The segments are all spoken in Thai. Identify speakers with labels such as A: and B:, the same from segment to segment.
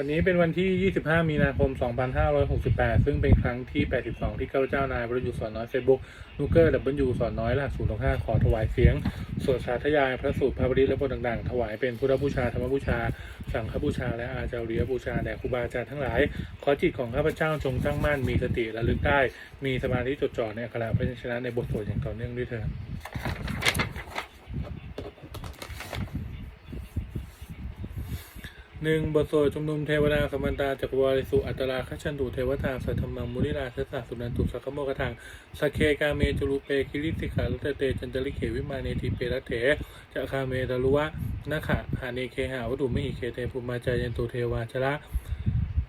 A: วันนี้เป็นวันที่ 25 มีนาคม 2568 ซึ่งเป็นครั้งที่ 82 ที่ข้าพเจ้านายบรยุสอนน้อยเฟซบุ๊กนูเกอร์ดับเบิลยูสอนน้อยหลักศูนย์ห้าขอถวายเสียงส่วนสาธยาย พระสูตรพระบริและบทต่างๆ ถวายเป็นพุทธบูชา ธรรมบูชา สังฆบูชา และอาจาริยบูชา แด่ครูบาอาจารย์ทั้งหลาย ขอจิตของข้าพเจ้าจงตั้งมั่น มีสติระลึกได้ มีสมาธิจดจ่อในอักขระพยัญชนะในบทสวดอย่างต่อเนื่องด้วยเถิด หนึ่งบทสวดชุมนุมเทวดาสมันตาจักรวาลิสุอัตราคชันตุเทวทางสัทธมังมุนิราชสสะสุนันตุสักขโมกทางสเคกาเมจุลุเปคิริสิกขาลัตเตจันจริเขวิมาเนติเปรัตเถจะคาเมตาลุวะนะขะหาเนเคหาวัตุมหิเคเทภูมาจายันตุเทวาชละ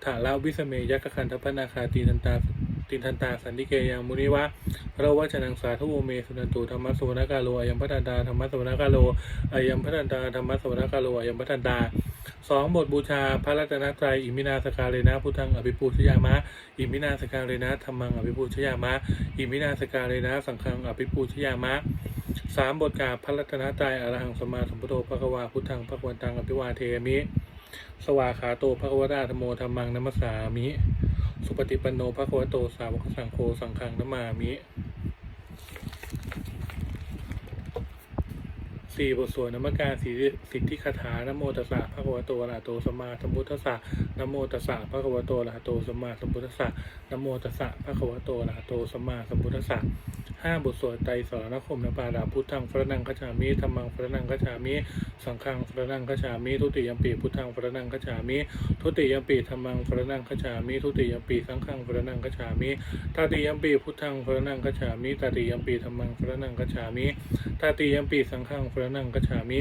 A: ถาลาวิสเมยักขันทพนาคาตีนันตาตินทันตาสันติเกยังมุนิวะเราวัชนังสาธุโอเมสุนันตุธรรมะสวนากาโลอายัมพัตันตาธรรมะสวนากาโลอายัมพัตันตาธรรมะสวนากาโลอายัมพัตันตาสองบทบูชาพระรัตนตรัยอิมินาสการเลนะพุทธังอภิปูชยามะ อิมินาสการเลนะธรรมังอภิปูชยามะ อิมินาสการเลนะสังฆังอภิปูชยามะสามบทกาพระรัตนตรัยอรหังสมมาสัมพุทโธพระกวาพุทธังพระกวันตังอภิวาเทมิ สวาขาโตพระควตาธโมธรรมังนัมสสามิ สุปฏิปันโนพระควโตสาวกสังโฆสังฆังนัมมามิ สี่บทสวดนมัการสีสิทธิคาถานโมตัสสะพระคะวโตอะระหะโตสมมาสัมพุทธัสสะนโมตัสสะพระคะวโตอะระหะโตสมมาสัมพุทธัสสะนโมตัสสะพระคะวโตอะระหะโตสมมาสัมพุทธัสสะห้าบทสวดไตรสรณคมนปาดาพุทธังฟระนังคจามิธรรมังฟระนังคจามิ สังฆังฟระนังคจามิ ทุติยมปีพุทธังฟระนังคจามิทุติยมปีธรรมังฟระนังคจามิ ทุติยมปีสังฆังฟระนังคจามิตติยมปีพุทธังฟระนังคจามิตติยมปีธรรมังฟระนังคจามิตาติยมปีสังฆังฟรนังกัจฉามิ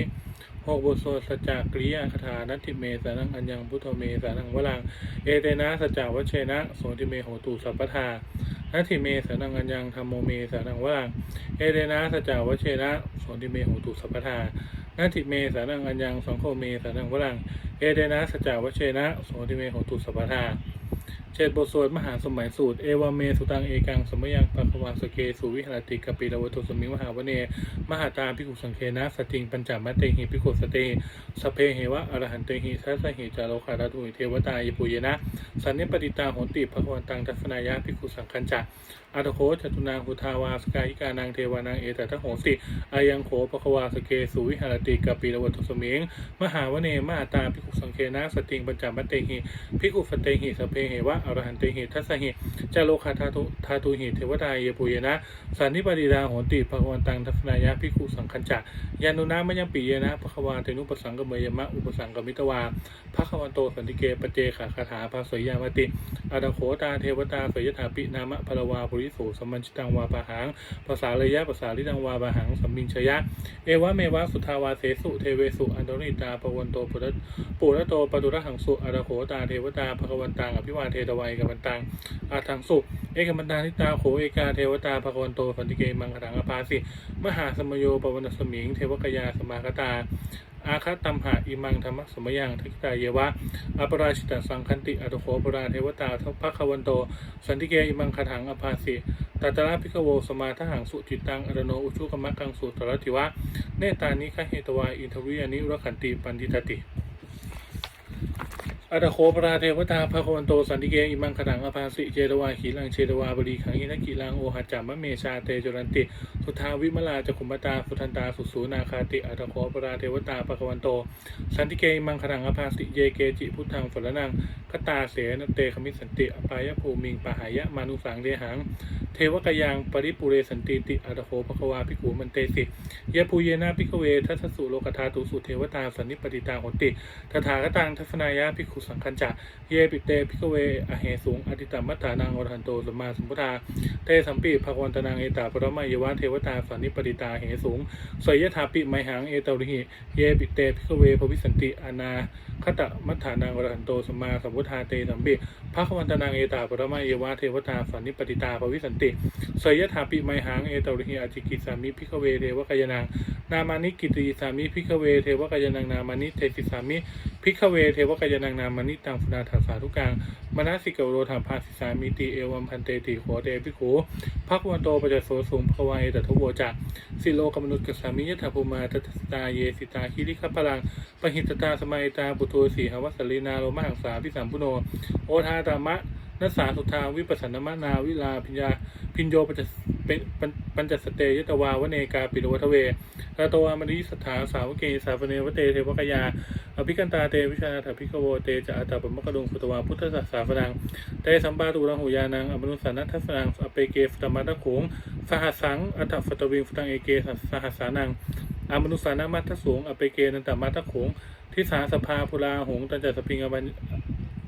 A: หกบทสสจจกริยาคาถานัตถิเมสานังอัญญังพุทโธเมสานังวลัง เอเตนะสจจวัชเชนะโสติเมโหตุสัพพทานัตถิเมสานังอัญญังธรรมโมเมสานังวลัง เอเตนะสจจวัชเชนะโสติเมโหตุสัพพทานัติเมสานังอัญญังสังโฆเมสานังวลัง เอเตนะสจจวัชเชนะโสติเมโหตุสัพพทา เจ็ดบทสวดมหาสมัยสูตร เอวาเมสุตังเอกังสมยังปัควาสเกสุวิหารติกปิรวตุสมิมหาวเน มหาตาพิกุสังเคนะสติงปัญจมัตเตหิพิกุสเตสเพเหวะอรหันเตหิทัสสะหิจาโลคาราตุเทวตายปุยนะ สันนิปติตาโหติภควันตังทัศนายะพิกุสังคัญจะ อาตโคจตุนางพุทาวาสกายิกานางเทวานางเอตตะโหสิอายังโขปควาสเกสุวิหารติกปิรวัตุสมิงมหาวเนมาตาพิกุสังเคนะสติงปัญจมัตเตหิพิกุฟเตหิสเพเหวะอรหันเตหิทัสหิจาโลคาทาตุทาตุหิเทวตายปุยนะสันนิปติดาโหติภควันตังทัศนายะพิกุสังคัญจะยานุนามยังปียนะภควาเตนุปสังกเมยมะอุปสังกมิตวาภควันโตสันติเกปเจขาคาถาภาสยามติอาตโขตาเทวตาสยถาปินามะพลวาปุริโสสมัญชิตังวาปะหังภาษาเลยยะภาษาลิตังวาปะหังสัมมิงชยะ เอวะเมวะสุทาวาเสสุเทเวสุอันโดนิตาปวันโตปุระปุระโตปตุระหังสุอราโขตาเทวตาภควันตังอภิวาเทตวัยกัมันตังอาทังสุเอกมันตาทิตาโขเอกาเทวตาภควันโตสันติเกมังคถังอภาสิมหาสมโยปวันสมิง เทวกยาสมาคตา อาคาตัมหะอิมังธรรมสมยังทักตาเยวะอปราชิตสังคันติอัตโขปราเทวตาทัพพะควันโต สันติเกอิมังคถังอภาสิตัตระพิกโวสมาทหังสุจิตตังอรโนอุชุกมะกังสุตรติวะ เนตานิคเหตวาอินทวิยานิรขันติปันติตติอัตโคปราเทวตาภควันโตสันติเกอิมังขดังอภาสิเจตวาขีลังเชตวาบรีขังอินกิลังโอหัจจามะเมชาเตจรันติ สุทาวิมลาจคุมตาสุทันตาสุสูนาคาติอัตโคปราเทวตาภควันโต สันติเกมังขดังอภาสิเยเกจิพุทธังฝรนังคตาเสนเตขมิสันติอปายภูมิงปะหายะมานุสังเดหัง เทวกยังปริปุเรสันติติอัตโคภควาภิกขุมันเตสิยะภูเยนะภิกเวทัสสุโลกธาตุสุเทวตาสันนิปติตาหติตถาคตังทัศนายะภิกขุสังคัญจะเยปิเตภิกเวอเหสูงอติตมัตถานังอรหันโตสมมาสมพุทธาเตสัมปิภควันตนังเอตาปรมายวะเทวตาสันนิปติตาเหสูงสยยถาปิไมหังเอตาริหิเยปิเตพิกเวภวิสันติอนา คตมัตถานังอรหันโตสมมาสัมพุทธาเตสัมปิภควันตนังเอตาปรมายวะเทวตาสันนิปติตาภวิสันติสยยถาปิไมหังเอตาริหิอจิกิสามิภิกเวเทวกายนังนามานิกิติสามิพิกเวเทวกายนังนามานิเทติสามิพิกเวเทวกายนังนามานิตังฟุนาถาสาทุกังมนาสิกโรธรรมภาสิสามิติเอวัมพันเตติโขเตปิโขภักวันโตปัจจโสสุงภวายตถโวจักสิโลกมนุษย์กสามิยถาภูมาตตสตาเยสิตาคิริขพลังปหิตตาสมัยตาบุโทสีหวัสลีนาโรมาหังสาพิสัมพุโน โอทาตามะ นัสสาสุทาวิปัสสนมนาวิลาพิญญาพิญโยปัจจเป็นปัญจสเตยตวาวเนกาปิโรวัทเวตาตวามณิสถาสาวเกสาฟเนวเตเทวกยาอภิกันตาเตวิชานาถพิกโวเตจะอัตตาปมกดุงคุตวาพุทธศาสาฟนังเตสัมปาตุรังหุยานังอมนุสานัทสนังอเปเกฟตมัตตะโขงสหัสังอัตฟตวิงฟตังเอเกสหัสานังอมนุสานามัตตสูงอเปเกนันตมัตตะโขงทิสาสภาพุลาหงตันจัสพิงอบัน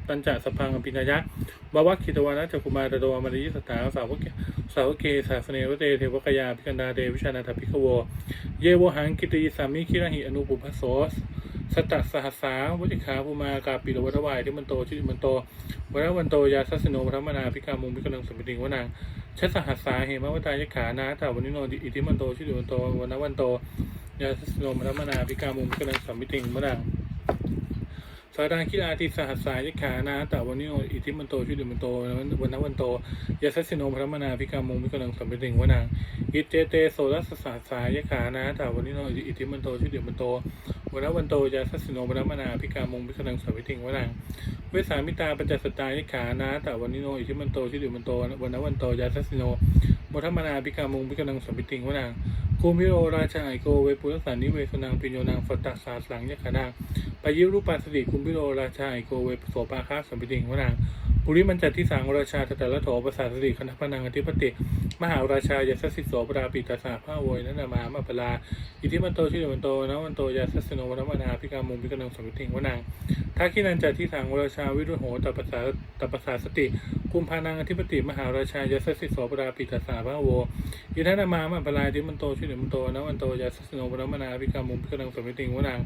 A: ตันจัสพังอภินายะบาวะคิตวานะจักุมารโดอมริยสถาสาวกสาวเกสาสเนวเตเทวกยาภิกันดาเตวิชานาถพิกโว เยวหังกิติสามิคิรหิอนุปุพโสสตัสสหัสสาวุติขาภูมากาปิโรวัตวายที่มันโตชื่อมันโตวันวันโตยาสัสโนพระมนาพิกามุงพิกนังสมิติงวนังชัสสหัสสาเหมวตายขานาตาวันนิโนอิทิมันโตชื่อมันโตวันวันโตยาสัสโนพระมนาพิกามุงพิกนังสมิติงวนัง สารังคิลาติสหัสสายยขานาตาวันนิโนอิทิมันโตชื่อมันโตวันวันโตยาสัสสิโนพระมนาพิกามุงพิกนังสมิติงวนังอิเจเตโสรัสสาสายยขานะถาวันนี้โนอิทิมันโตชื่อเดียวมันโตวันนวันโตยาสัสสิโนวันมนาพิกามงพิกนังสวิติงวนังเวสามิตาปัญจสตายขานะถาวันนี้โนอิทิมันโตชื่อเดียวมันโตวันนวันโตยาสัสสิโน วัมนาพิกามงพิกนังสมปิติงวนางคูมิโรราชาไอโกเวปุรสานิเวสนางปิญโยนางฟตัสสาสังยขานังปยิรูปัสติคุมิโรราชาไอโกเวโสปาคาสมปิติงวนางปุริมันจัดที่สังราชาตตะละโถประสาสติคณะพนังอธิปติ มหาราชายาสสิโสปราปิตาสาผ้าโวยนันนามามาปลาอิทิมันโตชื่อมันโตนะมันโตยาสสโนวันมนาพิกามุงพิกนังสมิติงวนังทักขินันจัดที่สังวราชาวิรุโหตปัสสาตปัสสาสติคุมพานังอธิปติมหาราชายาสสิโสปราปิตาสาผ้าโวอิทันนามามาปลาอิทิมันโตชื่อมันโตนะมันโตยาสสโนวันมนาพิกามุงพิกนังสมิติงวนัง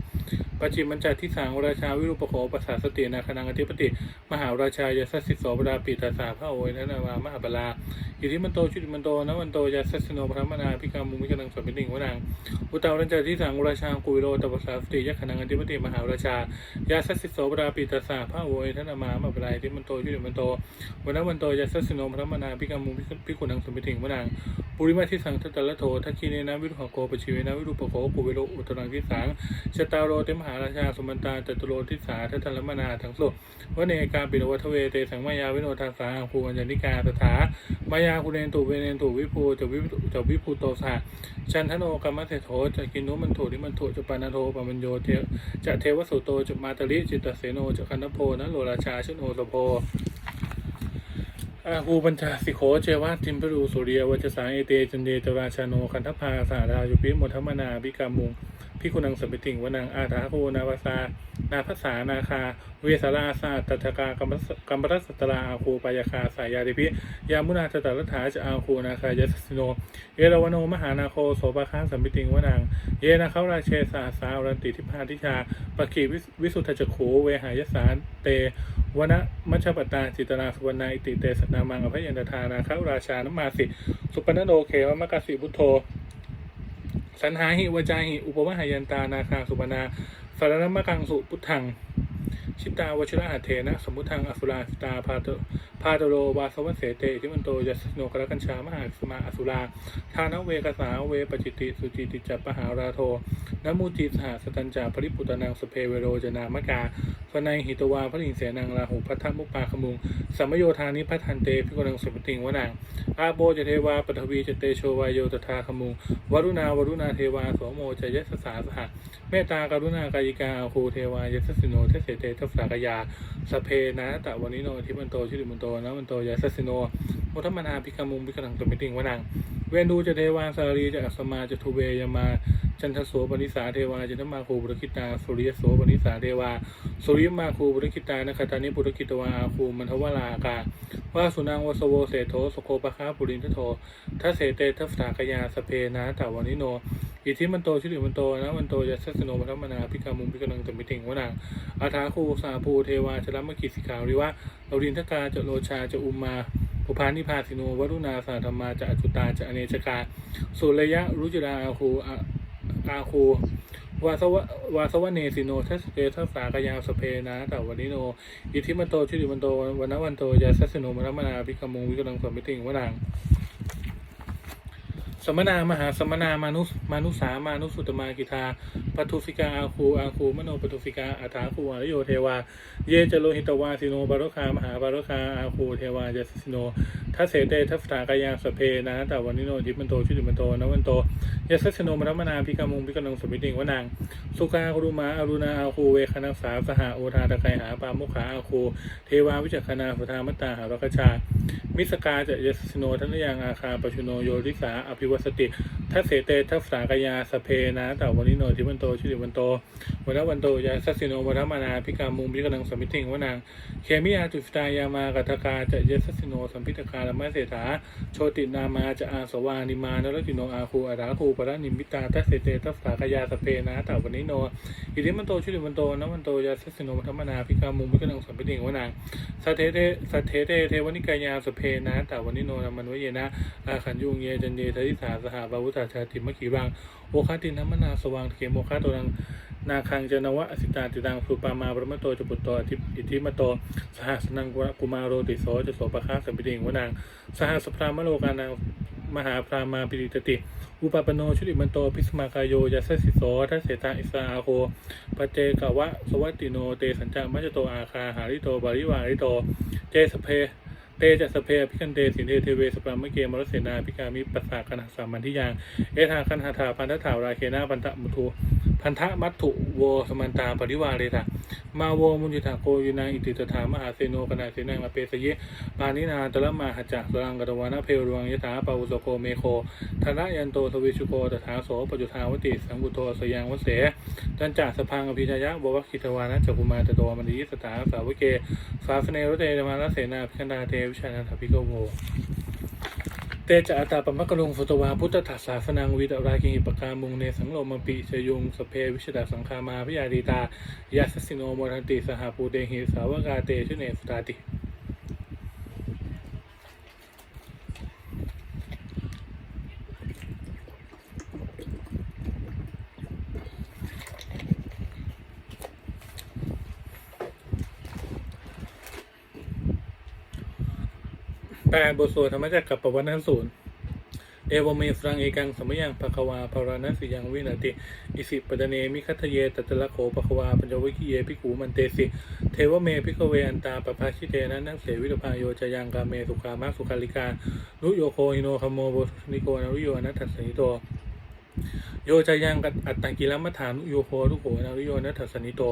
A: ปัจจิมันจัดที่สังวราชาวิรุปโขปัสสาสตินาคนังอธิปติ มหาราชายาสัสสิโสปราปิตาสาผ้าโวยนันนามามหาปลาอิทิมันโตชุติมันโตนะมันโตยาสัสโนพระมนาพิกามุมิกนังสมิติงวนังอุตารัญจาที่สังราชากุวิโรตปสาสติยักขนังอธิปติมหาราชายาสัสสิโสปราปิตาสาพระโวยท่านมามาปลายที่มันโตชุติมันโตวันนั้นวันโตยาสัสโนพระมนาพิกามุพิกุนังสมิติงวนังปุริมาที่สังทัตตะโททักคีเนนะวิรุหโกปชีเวนะวิรุปโขกุวิโรอุตรังที่สังชตาโรเตมหาราชาสมันตาจตุโรทิสาทัตตลมนาทั้งสุวเนกาปิโรวัทเวเตสังมายาวิโนทาสาภูอัญญนิกาสถามายาคุณเรนตุเวเนนถูวิภูจะวิจะวิภูโตสะชันทโนกรรมเทโถจะกินุมันโถนิมันโถจะปานาโทปมัญโยเทจะเทวสุโตจะมาตริจิตเสโนจะคันธโพนะโลราชาชโนสโพอาหูบัญชาสิโคเจวาทิมพรูสุริยวัจสาเอเตจันเดตราชาโนคันทพาสารายุพิมทมนาบิกามุง พิคุนังสมปิติงวนังอาถาโคนาวาสานาภาษานาคา เวสาราสาตัทกากรรมกัมรัสตราอาคูปายาคาสายาดิพิยามุนาตตรัฐาจะอาคูนาคายสสิโน เอราวโนมหานาโคโสปะค้างสัมปิติงวนัง เยนะเขาราเชสาสารันติทิพาทิชาปะขีวิสุทธจักขูเวหายสารเตวนะมัชปตาจิตนาสุวรรณาอิติเตสนามังอภัยยันตทานาคาราชานมาสิ สุปนโนเขวมกสิบุตโธ สันหาหิวจาหิ อุปมหายันตานาคาสุปนาสารนมกังสุพุทธังชิตาวชิระหัตเถนะ สมุทังอสุราสิตาพาตพาตโรวาสวัสเสเตทิมันโตยัสโนกรกัญชามหาสมาอสุราทานเวกสาเวปจิติสุจิติจัปปหาราโทนมูจิสหสตัญจาปริปุตนังสเพเวโรจนามกาฟนัยหิตวาพระลิงเสนังราหูพัทธมุปปาขมุงสัมโยธานิพัทธันเตพิกนังสมติงวนังอาโบจเทวาปฐวีจเตโชวายโยตถาขมุงวรุณาวรุณาเทวาโสโมจยสสาสหะเมตตากรุณากายิกาอาคูเทวายสสิโนเทเสเตทัสสากยาสเพนะตะวันนิโนทิมันโตชิริมันโตนะมันโตยาสสิโนมุทมนาพิกามุงพิกนังสมิติงวนัง เวนดูจะเทวาสารีจะอัสมาจะทุเวยามาจันทโสปนิสาเทวาจันทมาคูบุรคิตาสุริยโสปนิสาเทวาสุริยมาคูบุรคิตานะคตานิบุรคิตวาอาคูมันทวลาอากาว่าสุนังวสโวเสโทสโคปะคาปุรินทโททัเสเตทัสสากยาสเพนะตะวันิโน อิทธิมันโตชิริมันโตนะมันโตยัสสโนมัทมนาพิกามุงพิกนังตมิติงวนังอาถาคูสาภูเทวาชลมกิสิกาวิวะเราดินทกาจะโลชาจะอุมมาปุพานิพาสิโนวรุณาสาธรรมาจะอจุตาจะอเนชกาสุรยะรุจิราอาคูอาคูวาสวะวาสวะเนสิโนทัสเตทัสสากยาสเพนะตวันิโน อิทิมันโตชิริมันโตวันนวันโตยาสัสโนมัทมนาพิกามุงวิกนังสมิติงวนัง สมนามหาสมนามานุมานุสามานุสุตมากิทาปทุสิกาอาคูอาคูมโนปทุสิกาอัฐาคูอริโยเทวา เยจโลหิตวาสิโนบารคามหาบารคาอาคูเทวายาสิโนทัสเสเตทัสสากายาสเพนะตาวันนิโนทิมันโตชุติมันโตนวันโตยาสสิโนมรัมนาพิกามุงพิกานังสมิติงวนางสุกาครุมาอรุณาอาคูเวคณสาสหาโอทาตะไคหาปามุขาอาคูเทวาวิจักขณาสุธามตตาหารกชา มิสกาจะยสสิโนทันยังอาคาปชุโนโยริสาอภิววสติทัสเสเตทัสสากยาสเพนะแตาวันนิโนทิมันโตชุติมันโตวันวันโตยาสัสิโนมรัมมนาพิกามุงพิกนังสมิติงวนางเคมิยาจุสตายามากัตกาจะเยสสิโนสัมพิตกาลมะเสถาโชตินามาจะอาสวานิมานรติโนอาคูอาราคูปรนิมิตาทัสเสเตทัสสากยาสเปนะแตาวันนิโนอิริมันโตชุติมันโตนมันโตยาสัสิโนมัทมนาพิกามุงพิกนังสมิติงวนางสัเทเตสัเทเตเทวนิกายาสเพนะแตาวันนิโนนามันวเยนะอาขันยุงเยจันเยทริสาสหบาวุตาชาติมะขีบังโอคาตินัมมนาสว่างเขโมคาโตนังนาคังจนวะอสิตาติดังสุปามาปรมโตจุปุตโตอธิอิทิมโตสหัสนังกุมารโรติโสจะโสปะคาสัมปิติงวนางสหัสพรามโลกานังมหาพรามาปิริตติ อุปปโนชุติมันโตพิสมากายโยยัสสิโสทัสเสตาอิสาอาโคปเจกวะสวัตติโนเตสัญจามัจจโตอาคาหาริโตบาริวาริโต เจสเพ เตจะสเพพิคันเตสินเทเทเวสปรามเกมรสเสนาพิกามิปัสสาคณะสามันทิยังเอธาคันหาธาพันธถาวราเคนาปันตะมุทุพันธะมัตถุโวสมันตาปริวาเรตามาโวมุนิตาโกยุนาอิติตถามหาเซโนกนาเสนังอเปสเยปานินาตละมาหจักสรังกตวานะเพรวังยถาปาวุสโกเมโคธนะยันโตทวิชุโกตถาโสปจุทาวติสังบุโตสยังวเสจันจ่าสพังอภิชายะบวคิตวานะจักุมาตโตมณีสถาสาวเกสาสเนรเตมาลเสนาพิคันดาเทวิชานันทพิโกโมเตจะอัตาปมะกะลุงสุตวาพุทธทัสสาสนังวิตราคิปกามุงเนสังโลมปิชยุงสเพวิชดาสังคามาพิยาดีตายัสสิโนโมทันติสหปูเตหิสาวกาเตชเนสุตาติ แปลบทสวดธรรมจักรกับปวัตนสูตรเอวเมสรังเอกังสมยังภควาภารณสิยังวินาติ อิสิปดเนมิคัตเยตตะละโขภควาปัญจวิคีเยพิกูมันเตสิ เทวเมพิกเวอันตาปภาชิเตนะนังเสวิรพาโยจยังกาเมสุขามาสุขาลิกาลุโยโคหิโนคโมโบนิโกนารุโยอนัตถัสสนิโต โยจายังกัดอัตตังกิลมัฏฐานุโยโคทุโขนาวิโยนัตถัสนิโต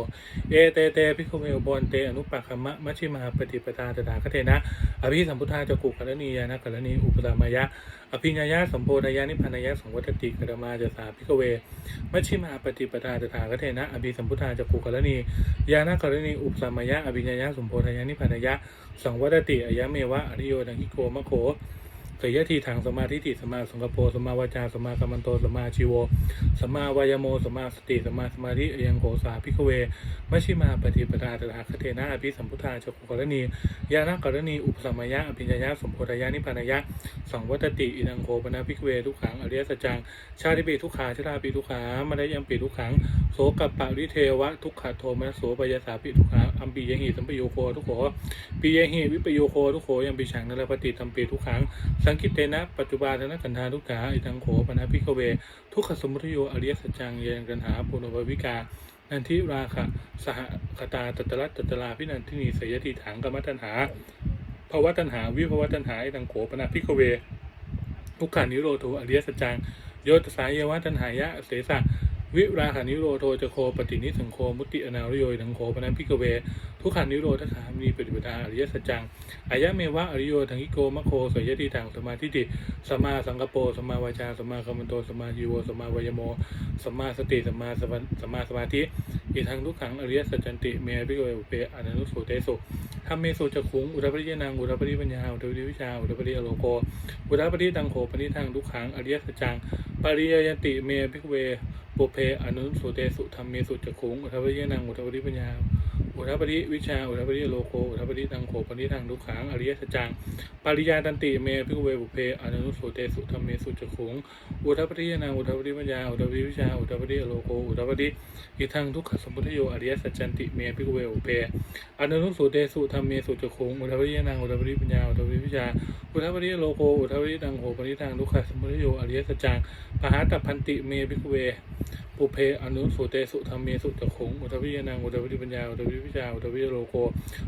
A: เอเตเตพิคุเมอุบลเตอนุปักขมะมัชิมาปฏิปทาตถาคเทนะ อภิสัมพุทธาจกุกรณียานะกรณีอุปตามายะ อภิญญายะสัมโพธายานิพพานายะสังวัตติกรมาจะสาพิกเว มัชิมาปฏิปทาตถาคเทนะ อภิสัมพุทธาจกุกรณียานะกรณีอุปสามายะ อภิญญายะสัมโพธายานิพพานายะสังวัตติอายะเมวะอริโยดังคิโกมะโค สยยะทีทางสมาธิติสมาสังกปรสมาวาจาสมากัมมันโตสมาชีโวสมาวายโมสมาสติสมาสมาธิยังโกสาพิกเวมชิมาปฏิปทาตถาคเทนะอภิสัมพุทธาจกุกรณียานะกรณีอุปสมัยะอภิญญาสมโพธยานิพานายะสังวัตติอินังโคปนาภิกเวทุกขังอริยสัจจังชาติปีทุกขาชราปีทุกขามรยังปีทุกขังโสกับปะริเทวะทุกขโทมนัสโสปยาสาปิทุกขาอัมปียหิสัมปโยโคทุกโขปียหิวิปโยโคทุกโขยังปีฉังนรปฏิตัมปีทุกขังสังกิตเตนะ ปัจจุบาทนะกันธาทุกขาอิทังโขปนาภิกเว ทุกขสมุทโยอริยสัจจังเยนกันหาปุณภวิกานันทิราคะสหคตาตตระตตตลาพินันทินีสยติถังกรรมตันหาภาวะตันหา วิภาวะตันหาอิทังโขปนาภิกเวทุกขานิโรโทอริยสัจจังโยตสายเยวะตันหายะเสสะ วิราขานิโรโทจะโคปฏินิสังโคมุติอนารโยยทังโคปนันพิกเว ทุกขานิโรธขามีปฏิปทาอริยสัจจังอายะเมวะอริโยทังกิโกมะโคสยติทังสมาธิติสมมาสังกโปสมมาวาจาสมมาคัมันโตสมมาจีโวสมมาวายโมสมมาสติสมมาสมาสมมาสมาธิอีทังทุกขังอริยสัจจันติเมพิกเวอุเปอนันุสุเตสุธรรมเมสุจักขุงอุตปริยนังอุตปริปัญญาอุตปริวิชาอุตปริอโลโกอุตปริตังโขปนิทังทุกขังอริยสัจจังปริยยันติเมพิกเว ปุเพอนุสุเตสุธรรมเมสุจักขุงอุทวเยนังอุทวริปัญญา อุอุทปริวิชา อุทัปริโลโกอุทัปริตังโขปณิทังทุกขังอริยสัจจังปาริยาตันติเมพิกเวบุเพอนุสุเตสุธรรมเมสุจขุงอุทัปริยนาอุทัปริปัญญาอุทัปริวิชาอุทัปริโลโกอุทัปริอิทังทุกขสมุทโยอริยสัจจันติเมพิกเวบุเพอนุสุเตสุธรรมเมสุจขุงอุทัปริยนาอุทัปริปัญญาอุทัปริวิชาอุทัปริโลโกอุทัปริตังโขปณิทังทุกขสมุทโยอริยสัจจังปหาตพันติเมพิกเวปุเพอนุสุเตสุธรรมเมสุจักขงอุทวิยนังอุทวิปัญญาอุทวิวิชาอุทวิโลโก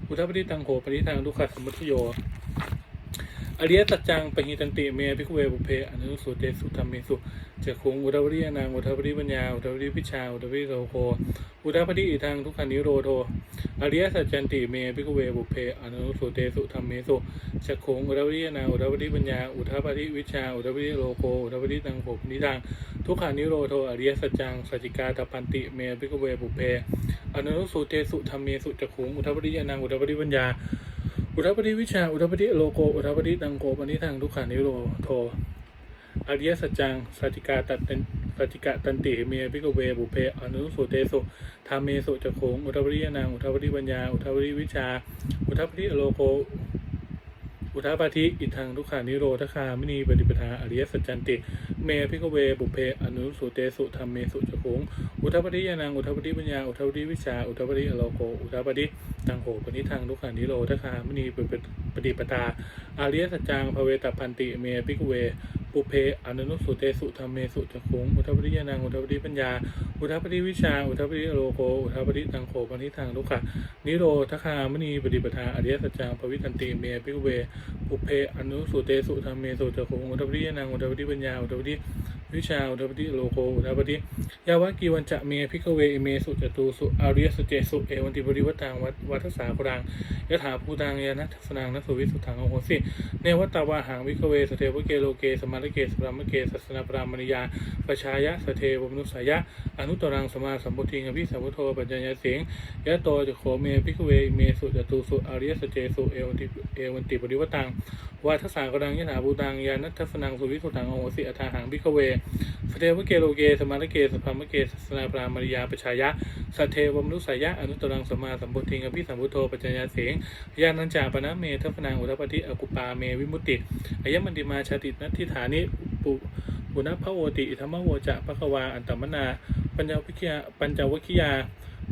A: อุทัปปิตังโหปณิทางทุกขสมุทโย อริยสัจจังปหิตันติเมพิกเวปุเพอนุสุเตสุธรรมเมสุจักขงอุทวิยนังอุทวิปัญญาอุทวิวิชาอุทวิโลโกอุทวิอิทังทุกขานิโรโทอริยสัจจันติเมพิกเวปุเพอนุสุเตสุธรรมเมสุจักขงอุทวิยนังอุทวิปัญญาอุทวิวิชาอุทวิโลโกอุทวิตังโหปณิทังทุกขานิโรโทอริยสัจจังสัจจิกาตปันติเมพิกเวปุเพอนุสุเตสุธรรมเมสุจักขุงอุทปริยนังอุทปริปัญญา อุทปริวิชา อุทปริโลโก อุทปริดังโกปณิทังทุกขานิโรโท อริยสัจจังสัจิกาตันสัจิกาตันติเมพิกเวบุเพอนุสุเตสุธรรมเมสุจักขงอุทปริยานังอุทปริปัญญา อุทปริวิชา อุทปริโลโก อุทาปาธิอิทังทุกขานิโรธคามินีปฏิปทาอริยสัจจันติ เมพิกเวบุเพอนุสุเตสุธรรมเมสุจคุงอุทาปฏิยานังอุทาปฏิปัญญาอุทาปฏิวิชาอุทาปฏิอโลโกอุทาปฏิตังโหปณิทังทุกขานิโรธคามินีปฏิปทาอริยสัจจังภเวตพันติเมพิกเว ปุเพอนุนุสุเตสุธรรมเมสุจคุงอุทัปฏิยานังอุทัปฏิปัญญา อุทัปฏิวิชา อุทัปฏิโลโก อุทัปฏิตังโขปณิทังทุกขะนิโรธคามินีปฏิปทาอริยสัจจังปวิทันติเมพิเวปุเพอนุสุเตสุธรรมเมสุจักขุงอุทปฏิยานังอุทปฏิปัญญา อุทปฏิ วิชาอุทปฏิโลโกอุทปฏิยาวะกีวันจะเมพิกเวเมสุจตุสุอาริยสเจสุเอวันติบริวัตังวัดวัฏสาปรังยถาภูตังยานัทสนังนัสุวิสุทังโอโหสิเนวัตตาวาหังวิกเวสเทวเกโลเกสมาลเกสปรามเกสัสนาปรามณียาปชายะสเทวมนุสายะ อนุตรังสมาสัมพุทิงอภิสัมพุโทปัญญาเสียงยะโตจะโขเมพิกเวเมสุจตุสุอาริยสเจสุเอวันติเอวันติบริวัตังวาทสากรังยถาบูตังยานัทสนังสุวิสุตังโอโหสิอัฏฐาหังบิกเวสเทวเกโลเกสมาลเกสพามเกสสนาปรามริยาปชายะสเทวมนุสายะอนุตรังสมาสัมบุทิงอภิสัมพุโทปัจจยาเสงยานัญจาปนะเมทัพนางอุทปฏิอกุปาเมวิมุตติอายมันติมาชาตินัตทิฐานิปุปุณพระโอติธรรมโวจะภควาอันตมนาปัญญวิคยาปัญจวิคยา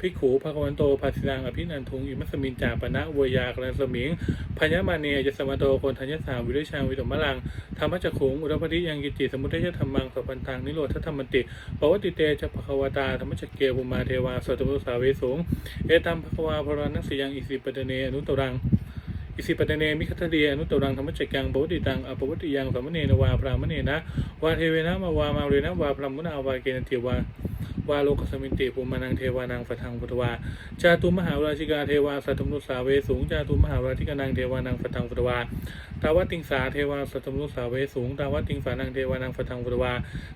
A: พิกขูภควันโตภาสิรังอภินันทุงอิมัสมินจาปนะเวยากรันสมิงพญามาเนยสมโตโคนทัญญสามวิริชางวิตมะลังธรรมจักขุงอุรปฏิยังกิจิสมุทัยธรรมังสัพพันตังนิโรธธรรมติปวัติเตจะภควตาธรรมจักเกวุมาเทวาสัตมุสาเวสูงเอตัมภควาพรานัสสยังอิสิปเตเนอนุตรังอิสิปตเนมิคัตเดียอนุตตรังธรรมจักกังปวติตังอปวติยังสามเณนวาพรามเณนะวาเทเวนะมาวามาเรนะวาพรามมุนาวาเกนเทวา วาโลกสมินติภูมานังเทวานังฝัทังพุทวาจาตุมหาราชิกาเทวาสัตตมนุสาเวสูงจาตุมหาราชิกานังเทวานังฝัทังพุทวา ตาวติงสาเทวาสัตมนุสาเวสูงตาวติงสานังเทวานังฝัทังพุทวา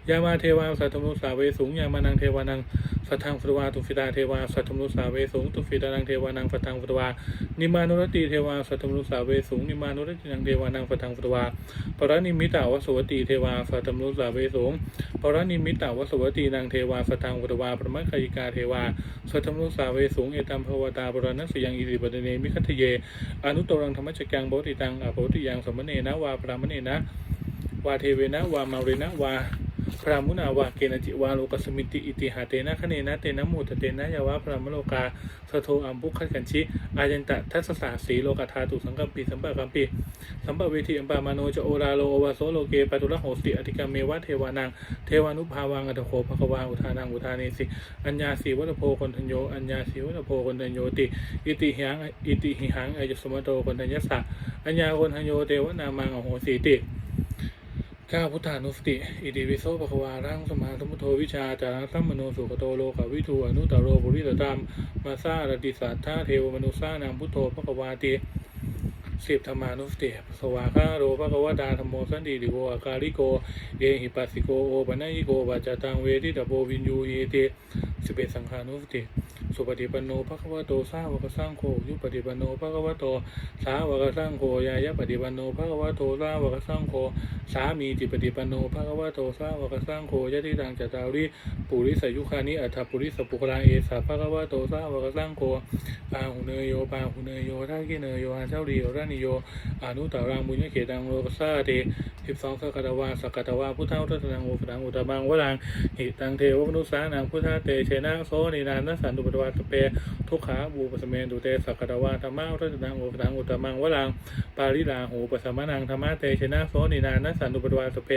A: ยามาเทวาสัตมนุสาเวสูงยามานังเทวานังฝัทังพุทวาตุฟิดาเทวาสัตมนุสาเวสูงตุฟิดานังเทวานังฝัทังพุทวานิมานุรติเทวาสัตมนุสาเวสูงนิมานุรตินังเทวานังฝัทังพุทวาปรนิมิตาวสวติเทวาสัตมนุสาเวสูงปรนิมิตาวสวตินังเทวาฝัทังพุทวาปรมคยิกาเทวาสัตมนุสาเวสูงเอตัมภวตาปรณัสยังอิริปตเนมิคัตเยอนุตรังธรรมจักกังโบติตังอโพติยังังสมณเณนะวาพรามเณนะวาเทเวนะวามาเรนะวา พรามุนาวาเกณจิวาโลกสมิติอิติหาเตนะคะเนนะเตนะมุตเตนะยาวะพรามโลกาสโทอัมพุขันกันชิอายันตะทัสสะสีโลกธาตุสังกัมปีสัมปะกัมปีสัมปะเวทีอัมปามาโนจะโอราโลอวาโสโลเกปตุระโหสิอธิกรรมเมวะเทวานังเทวานุภาวังอัตโคภควาอุทานังอุทาเนสิอัญญาสีวัตโพคนทัญโยอัญญาสีวัตโพคนทัญโยติอิติหังอิติหิหังอายสมโตคนทัญญสสะอัญญาคนทัญโยเทวนามังอโหสีติ ก้าพุทธานุสติ อิติวิโสภควารังสมาธมุทโทวิชาจารัมมโนสุขโตโลกวิทูอนุตตรโรบุริตตามมาซาระติสัทธาเทวมนุสานังพุทโธภควาติสิบธรรมานุสติสวากาโรภควตาธรรมโมสันติติโกอาการิโกเอหิปัสสิโกโอปัญญิโกปัจจตังเวทิตาโพวินยูเยติสิบเอ็ดสังขานุสติ สุปฏิปันโนภะควโตสาวกสังโฆยุปฏิปันโนภะควโต สาวกสังโฆยายะปฏิปันโนภะควโตสาวกสังโฆสามีจิปฏิปันโนภะควโตสาวกสังโฆยะติตังจตาริปุริสยุคานิอัฏฐปุริสปุกลาเอสาภคะวโตสาวกสังโฆปาหุเนโยปาหุเนโยทักขิเนโยอาเจ้าดีโยรานิโยอนุตตรังบุญญเขตังโลกสาเตสิบสองสกตวาสกตวาพุทธังรัตนังโอสตังอุตบังวรังหิตังเทวมนุสานังพุทธาเตเชนะโสนินานนัสสันตุปตวาสเป ทุกขาบูปสเมนตุเตสักกตวาธรรมะรัตนังโอตังอุตมังวลัง ปาริลาหูปสมนังธรรมะเตชนะโสนินานัสันตุปตวาสเป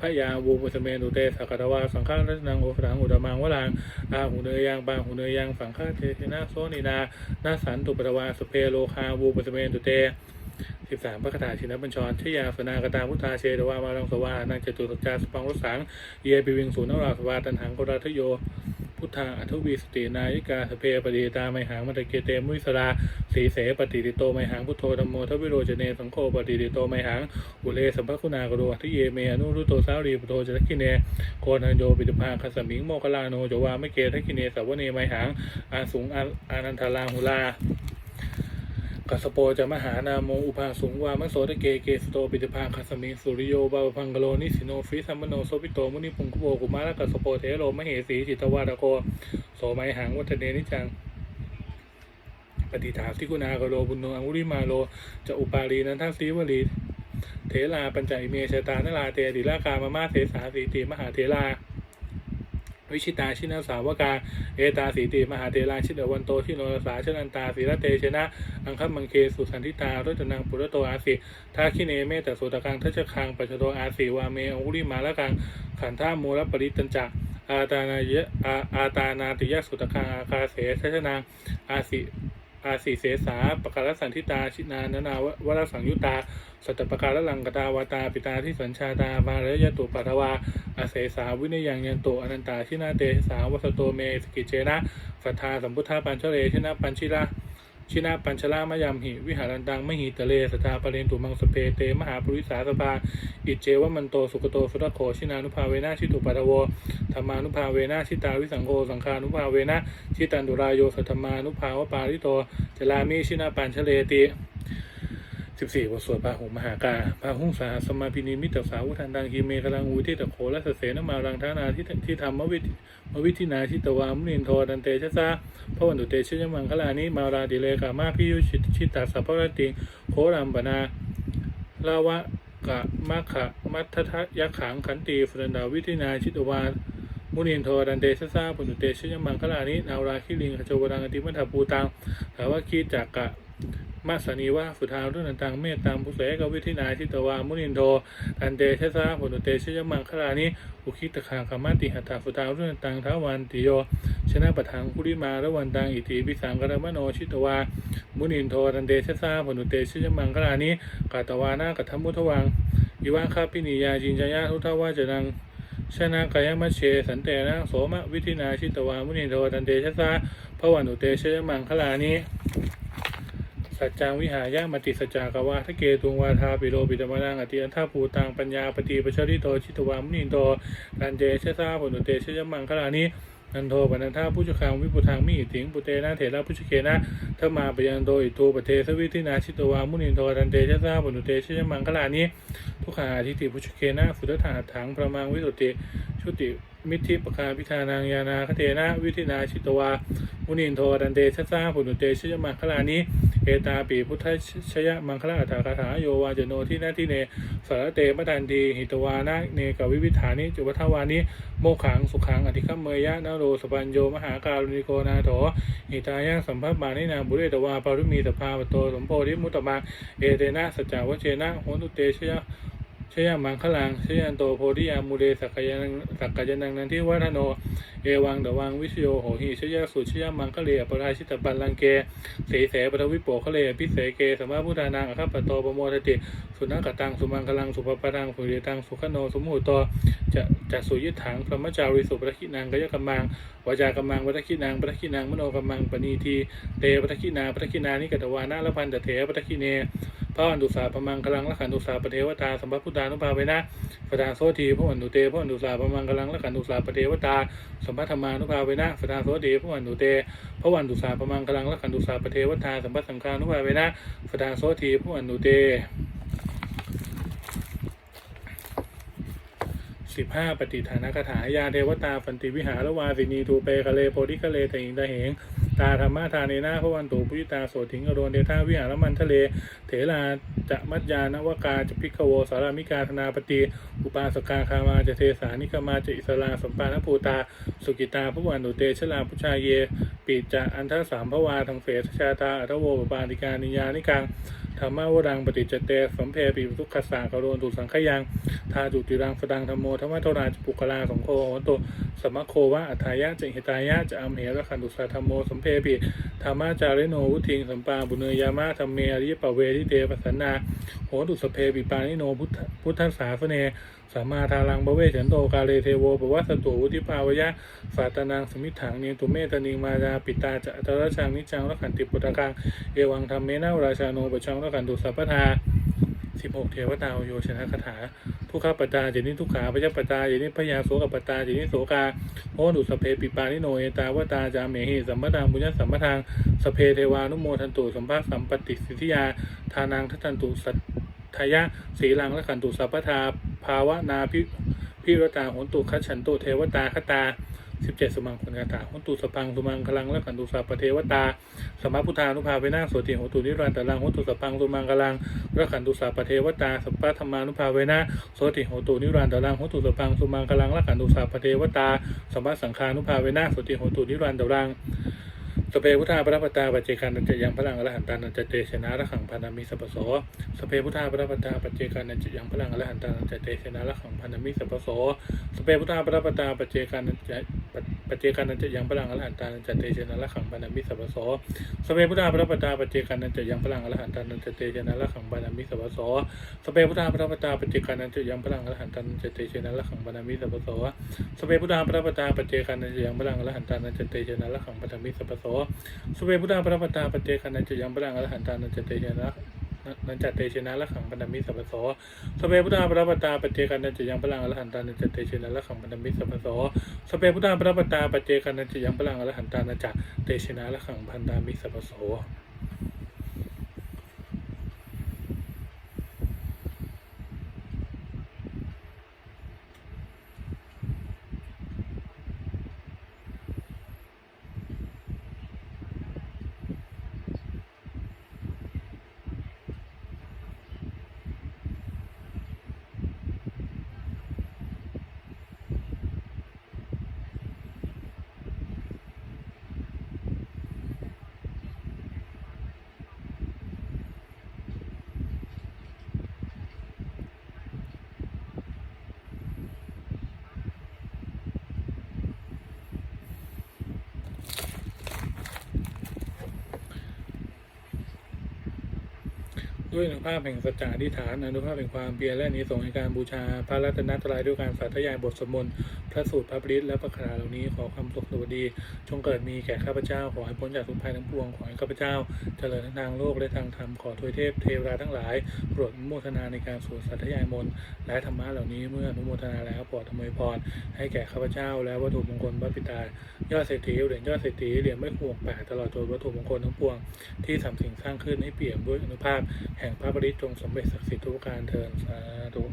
A: พระยาบูปสเมนตุเตสักกตวาสังฆรัตนังโอตังอุตมังวลังอาหูเนยยังบางหูเนยยังสังฆเตชนะโสนินานัสันตุปตวาสเปโลคาบูปสเมนตุเตสิบสามพระคาถาชินบัญชรชยาสนากตาพุทธาเชตวามาลังสวานังจตุสจาสปังรสัง เยปิวิงสูนราสวาตันหังกราทโย พุทธาอัทวีสตินายิกาสเพปฏิตาไมหังมัตเกเตมุวิสราสีเสปฏิติโตไมหังพุทโธธรรมโมทวิโรจเนสังโฆปฏิติโตไมหังอุเลสัมภคุณากโรทิเยเมอนุรุโตสาวรีปุโตจตคิเนโกนันโยปิตุภาคัสมิงโมคลาโนจวาไมเกทักคิเนสาวเนไมหังอาสุงอานันทลาหุลา กัสโปจะมหานาโมอุปาสุงวามโสตะเกเกสโตปิติภาคัสมิสุริโยบาพังกโลนิสิโนฟิสัมมโนโสปิโตมุนิพุงคุโบกุมาลกัสโปเทโรมเหสีจิตวาตโกโสไมหังวัฒเนนิจังปฏิถาทิกุณากโลบุญโนอังุริมาโลจะอุปาลีนันทัสีวลีเทลาปัญจอิเมชตานลาเตดิลากามามาเสสาสีติมหาเทลา วิชิตาชินาสาวกา เอตาสีติมหาเทราชิตวันโตชิโนรสาชนันตาสีระเตชนะ อังคัมมังเคสุสันทิตารจนังปุรโตอาสิทาคิเนเมตสุตะกังทัชคังปัจโตอาสิวาเมอุริมาละกังขันธามูลปริตัญจักอาตานายะอาอาตานาติยสุตกังอาคาเสชนังอาสิ อาสิเสสาปการสันทิตาชินานนาวรสังยุตา สัตตปการลังกตาวาตา ปิตาที่สัญชาตาบาลยตุปัทวาอาเสสาวินยังยันโตอนันตาชินาเตสาวัสโตเมสกิเจนะสัทธาสัมพุทธาปัญชเลชินะปัญชิรา ชินาปัญชลามยามหิ วิหารันตังมหิตะเลสตาปเรนตุมังสเปเต มหาปุริสาสภา อิจเจวมันโตสุกโตสุตโขชินานุภาเวนะชิตุปัตวธรรมานุภาเวนะชิตาวิสังโฆสังคานุภาเวนะชิตันดุรายโยสัทธมานุภาวปาริโตจลามิชินาปัญชเลติ สิบสี่บทสวดพาหุมหากาพาหุงสาสมาพินิมิตรสาวุทันดังฮีเมกลังอุทิตโขและสเสนมารังทานาที่ที่ทำมวิมวิธินาชิตวามุนินโทดันเตชะซาพระวันตุเตชะมังคลานิมาราดิเลกามาพิยุชิตชิตาสัพพะติงโครัมปนาลาวะกะมะขะมัททะยักขังขันตีฟรันดาวิธินาชิตวามุนินโทดันเตชะซาปุณุเตชะยมังคลานินาวราคิลิงขจวรังอติมัทธปูตังถาวะคีจักกะ มาสนีว่าสุทารุนันตังเมตตังผู้เสกวิธินายชิตวามุนินโทอันเตชะสาผลเตชยมังคลานิอุคิตคางกามาติหัตถาสุทารุนันตังทาวันติโยชนะปะทังคุริมาระวันตังอิติปิสังกรมโนชิตวามุนินโทอันเตชะสาผลเตชยมังคลานิกาตวานากัทมุทวังอิวังคาปินิยาจินจายาทุทวาจนังชนะกายมัชเชสันเตนะโสมะวิธินาชิตวามุนินโทตันเตชะสาพระวันุเตชยมังคลานิ สัจจังวิหายะมติสัจจากวาทะเกตุงวาทาปิโลปิตมนังอติอันทาภูตังปัญญาปฏิปชริโตชิตวามุนินโตรันเจชะซาผลเตชยมังคลานินันโทปนันทาผู้จุคังวิปุทังมิอิติงปุเตนะเถระพุชเคนะธรรมาปยันโตอิโตปเทสวิทินาชิตวามุนินโตรันเตชะซาผลเตชยมังคลานิทุกขาทิติพุชเคนะสุตถาถังประมังวิสุติชุติ มิทิปคาพิธานังยานาคเทนะวิธินาชิตวา มุนินโทดันเตชะซาผุนุเตชยมังคลานิเอตาปีพุทธชยมังคลาอัตถาคาถาโยวาจโนที่หน้าที่เนสารเตมตันทีหิตวานะเนกวิวิธานิจุวัฒวานิโมขังสุขังอธิคัมเมยะนโรสปัญโยมหาการุณิโกนาโถหิตายะสัมภปานินาบุเรตวาปารุมีสภาปโตสมโพธิมุตตมาเอเตนะสัจจาวเชนะโหนุเตชย ชยมังคลังชยันโตโพธิยามูเรสักกายนังสักกายนังนันทิวัฒโน เอวังเดวังวิชโยโหหิชยสุชยมังคะเลปราชิตปัลลังเกเสเสปทวิโปคะเลพิเศเกสมมาพุทธานังอคัปปโตปโมทติสุนักตังสุมังคลังสุปปะทังสุเรตังสุขโนสมุตโตจะจะสุยิถังพระมจาริสุปทคินังกยกัมมังวาจากัมมังปทคินังปทคินังมโนกัมมังปณีทีเตปทคินาปทคินานิกตวานาละพันตเถปทคิเนพระวันตุสาพมังคลังละขันตุสาปเทวตาสัมปพุทธานุภาเวนะสดาโสทีพระวันตุเตพระวันตุสาพมังคลังละขันตุสาปเทวตาสัมปธรรมานุภาเวนะสดาโสทีพระวันตุเตพระวันตุสาพมังคลังละขันตุสาปเทวตาสัมปสังฆานุภาเวนะสดาโสทีพระวันตุเต สิบห้าปฏิฐานคาถายาเทวตาฝันติวิหารวาสินีทูเปคะเลโพธิคะเลตหิงตะเหง ตาธรรมะทาเนนาพระวันตุพุยิตาโสถิงอโรนเดธาวิหารมันทะเล เถราจะมัจยานวกาจะพิกโวสารามิกาธนาปฏิอุปาสกาคามาจะเทสานิกามาจะอิสลาสมปานภูตา สุกิตาพระวันตุเตชลาพุชายเยปิจะอันทสามพระวาทังเฟสชาตาอัทโวปปาติกานิยานิกัง ธรรมวรังปฏิจเตสัมเพปิทุกขสากโรนตุสังขยังทาจุติรังสดังธรรมโมธรรมะโทราจปุกลาสงโฆโหตุสมะโควะอัฏายะจิหิตายะจะอัมเหระขันตุสาธรรมโมสัมเพปิธรรมะจาริโนวุทิงสัมปาบุเนยามะธรรมเมอริยปะเวทิเตปสันนาโหตุสเพปิปานิโนพุทธพุทธสาสเนสัมมาทารังบเวฉันโตกาเลเทโวปวัสสตุวุธิภาวยะสาตนังสมิถังเนตุเมตนิงมาจาปิตาจะอัตระชังนิจังรักขันติปุตตะกังเอวังธรรมเมนาราชาโนปชังรักขันตุสัพพทาสิบหกเทวตาโยชนะคาถาทุกขปตาเจนิทุกขาพยาปตาเจนิพยาโสกปตาเจนิโสกาโหนุสพเพปิปานิโนเอตาวตาจามเมหิสัมปทางบุญญสัมปทางสพเพเทวานุโมทันตุสัมภาสัมปติสิทธิยาทานังทัตันตุสัทายะสีลังและขันตุสัพพทาภาวนาพิพิรตาโหนตุคัจฉันตุเทวตาคตา สิบเจ็ดสมังคนคาถาหุตุสปังสุมังคลังและขันตุสาปเทวตาสมาพุทธานุภาเวนะโสติโหตุนิรันตรังหุตุสปังสุมังกลังและขันตุสาปเทวตาสัพพะธรรมานุภาเวนะโสติโหตุนิรันตรังหุตุสปังสุมังกลังและขันตุสาปเทวตาสัมมาสังฆานุภาเวนะโสติโหตุนิรันตรัง สเปพุทธาปรปตาปัจเจกันันจะยังพลังอรหันตานันจะเตชนะระขังพันามิสัพโสสเปพุทธาปรปตาปัจเจกันันจะยังพลังอรหันตานันจะเตชนะระขังพันามิสัพโสสเปพุทธาปรปตาปัจเจกันันจะปัจเจกันันจะยังพลังอรหันตานันจะเตชนะระขังพันามิสัพโสสเปพุทธาพรปตาปจเจกันนันจยังพลังอรหันตันนันจะเตชนะละขังบานามิสัพโสสเปพุทธาพระปตาปจเจกันนันจะยังพลังอรหันตันนันจะเตชนะละขังบานามิสัพโสสเปพุทธาพระปตาปจเจกันนันจะยังพลังอรหันตันนันจะเตชนะละขังบานามิสัพโสสเปพุทธาพระปตาปเจคันนันจะยังพลังอรหันตานันจะเตชนะนันจะเตชนะละขังปันธมิสัพพโสสเปพุทธาพระปตาปเจคันนันจะยังพลังอรหันตานันจะเตชนะละขังปันธมิสัพพโสสเปพุทธาพระปตาปเจคันนันจะยังพลังอรหันตานันจะเตชนะละขังพันธมิสัพพโส ด้วยอนุภาพแห่งสัจจะอธิษฐานอนุภาพแห่งความเพียรและนิสงในการบูชาพระรัตนตรัยด้วยการสาธยายบทสวดมน พระสูตรพระปริตและพระคาถาเหล่านี้ขอความสุขสวัสดี จงเกิดมีแก่ข้าพเจ้า ขอให้พ้นจากทุกภัยทั้งปวง ขอให้ข้าพเจ้า เจริญทางโลกและทางธรรม ขอทวยเทพเทวดาทั้งหลายโปรดอนุโมทนาในการสวดสาธยายมนต์และธรรมะเหล่านี้เมื่ออนุโมทนาแล้วโปรดทำวยพรให้แก่ข้าพเจ้า และวัตถุมงคลพระปิตายอดเศรษฐีเหรียญยอดเศรษฐีเหรียญไม่ห่วงแปดตลอดจนวัตถุมงคลทั้งปวง ที่ทำสิ่งสร้างขึ้นให้เปี่ยมด้วยอนุภาพ แห่งพระบริตรจงสำเร็จศักดิ์สิทธิ์ทุกการเทินสาธุ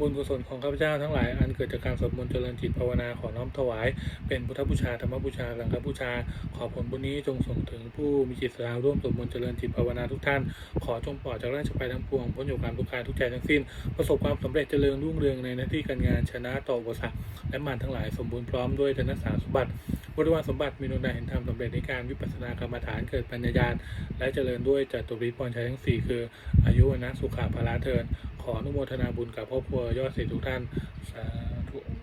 A: บุญกุศลของข้าพเจ้าทั้งหลายอันเกิดจากการสวดมนต์เจริญจิตภาวนาขอน้อมถวาย เป็นพุทธบูชาธรรมบูชาสังฆบูชา ขอผลบุญนี้จงส่งถึงผู้มีจิตศรัทธาร่วมสวดมนต์เจริญจิตภาวนาทุกท่าน ขอจงปลอดจากราชภัยทั้งปวงพ้นจากความทุกข์กายทุกใจทั้งสิ้น ประสบความสำเร็จเจริญรุ่งเรืองในหน้าที่การงานชนะต่ออุปสรรคและมารทั้งหลายสมบูรณ์พร้อมด้วยธนสารสมบัติบริวารสมบัติมีดวงดาเห็นธรรมสำเร็จในการวิปัสสนากรรมฐานเกิดปัญญาญาณและเจริญด้วยจตุริพรชัยทั้งสี่คือ อายุวนะสุขาภาระเทินขออนุโมทนาบุญกับครอบครัวยอดเศรษทุกท่านสาธุ